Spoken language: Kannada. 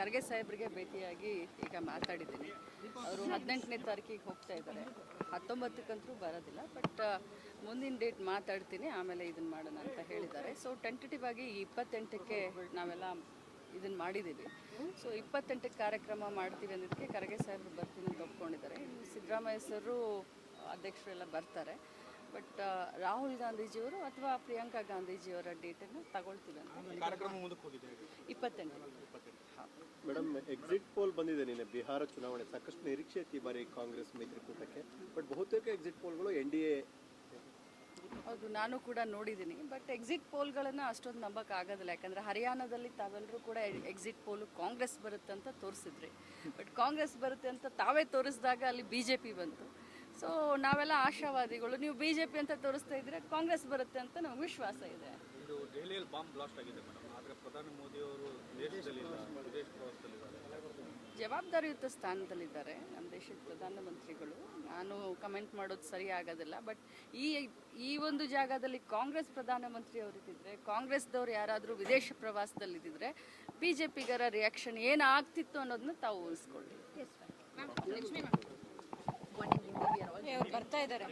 ಖರ್ಗೆ ಸಾಹೇಬ್ರಿಗೆ ಭೇಟಿಯಾಗಿ ಈಗ ಮಾತಾಡಿದ್ದೀನಿ. ಅವರು ಹದಿನೆಂಟನೇ ತಾರೀಕಿಗೆ ಹೋಗ್ತಾ ಇದ್ದಾರೆ. ಹತ್ತೊಂಬತ್ತಕ್ಕಂತೂ ಬರೋದಿಲ್ಲ ಬಟ್ ಮುಂದಿನ ಡೇಟ್ ಮಾತಾಡ್ತೀನಿ ಆಮೇಲೆ ಇದನ್ನು ಮಾಡೋಣ ಅಂತ ಹೇಳಿದ್ದಾರೆ. ಸೊ ಟೆಂಟೇಟಿವ್ ಆಗಿ ಈ ಇಪ್ಪತ್ತೆಂಟಕ್ಕೆ ನಾವೆಲ್ಲ ಇದನ್ನು ಮಾಡಿದ್ದೀವಿ. ಸೊ ಇಪ್ಪತ್ತೆಂಟಕ್ಕೆ ಕಾರ್ಯಕ್ರಮ ಮಾಡ್ತೀವಿ ಅನ್ನೋದಕ್ಕೆ ಖರ್ಗೆ ಸಾಹೇಬ್ರು ಬರ್ತೀನಿ ಅಂತ ಒಪ್ಕೊಂಡಿದ್ದಾರೆ. ಇನ್ನು ಸಿದ್ದರಾಮಯ್ಯ ಸರು ಅಧ್ಯಕ್ಷರೆಲ್ಲ ಬರ್ತಾರೆ. ಬಟ್ ರಾಹುಲ್ ಗಾಂಧೀಜಿಯವರು ಅಥವಾ ಪ್ರಿಯಾಂಕಾ ಗಾಂಧೀಜಿಯವರ ಡೇಟನ್ನು ತಗೊಳ್ತೀವಿ ಅಂತ ಇಪ್ಪತ್ತೆಂಟು ಮೇಡಮ್ ಎಕ್ಸಿಟ್ ಪೋಲ್ ಬಂದಿದೆ ನಿನ್ನೆ ಬಿಹಾರ ಚುನಾವಣೆ. ಸಾಕಷ್ಟು ನಿರೀಕ್ಷೆ ಇತ್ತು ಈ ಬಾರಿ ಕಾಂಗ್ರೆಸ್ ಮೈತ್ರಿಕೂಟಕ್ಕೆ. ಬಟ್ ಬಹುತೇಕ ಎಕ್ಸಿಟ್ ಪೋಲ್ಗಳು ಎನ್ ಡಿ ಎ ಹೌದು ನಾನು ಕೂಡ ನೋಡಿದ್ದೀನಿ. ಬಟ್ ಎಕ್ಸಿಟ್ ಪೋಲ್ಗಳನ್ನು ಅಷ್ಟೊಂದು ನಂಬಕ್ ಆಗೋದಿಲ್ಲ. ಯಾಕಂದ್ರೆ ಹರಿಯಾಣದಲ್ಲಿ ತಾವೆಲ್ಲರೂ ಕೂಡ ಎಕ್ಸಿಟ್ ಪೋಲು ಕಾಂಗ್ರೆಸ್ ಬರುತ್ತೆ ಅಂತ ತೋರಿಸಿದ್ರಿ. ಬಟ್ ಕಾಂಗ್ರೆಸ್ ಬರುತ್ತೆ ಅಂತ ತಾವೇ ತೋರಿಸಿದಾಗ ಅಲ್ಲಿ ಬಿ ಜೆ ಪಿ ಬಂತು. ಸೊ ನಾವೆಲ್ಲ ಆಶಾವಾದಿಗಳು. ನೀವು ಬಿ ಜೆ ಪಿ ಅಂತ ತೋರಿಸ್ತಾ ಇದ್ರೆ ಕಾಂಗ್ರೆಸ್ ಬರುತ್ತೆ ಅಂತ ನಮ್ಗೆ ವಿಶ್ವಾಸ ಇದೆ. ಇದು ದೆಹಲಿಯಲ್ಲಿ ಬಾಂಬ್ ಬ್ಲಾಸ್ಟ್ ಆಗಿದೆ ಮೇಡಮ್. ಆದರೆ ಪ್ರಧಾನಿ ಮೋದಿ ಅವರು ದೇಶದಲ್ಲಿಲ್ಲ ವಿದೇಶ ಪ್ರವಾಸದಲ್ಲಿದ್ದಾರೆ ಜವಾಬ್ದಾರಿಯುತ ಸ್ಥಾನದಲ್ಲಿದ್ದಾರೆ ನಮ್ಮ ದೇಶದ ಪ್ರಧಾನಮಂತ್ರಿಗಳು ನಾನು ಕಮೆಂಟ್ ಮಾಡೋದು ಸರಿ ಆಗೋದಿಲ್ಲ ಬಟ್ ಈ ಈ ಒಂದು ಜಾಗದಲ್ಲಿ ಕಾಂಗ್ರೆಸ್ ಪ್ರಧಾನಮಂತ್ರಿ ಅವರಿದ್ದಿದ್ರೆ ಕಾಂಗ್ರೆಸ್ದವ್ರು ಯಾರಾದರೂ ವಿದೇಶ ಪ್ರವಾಸದಲ್ಲಿದ್ದಿದ್ರೆ ಬಿ ಜೆ ಪಿಗರ ರಿಯಾಕ್ಷನ್ ಏನಾಗ್ತಿತ್ತು ಅನ್ನೋದನ್ನ ತಾವು ಊಹಿಸ್ಕೊಳ್ಳಿ ಬರ್ತಾ ಇದ್ದಾರೆ.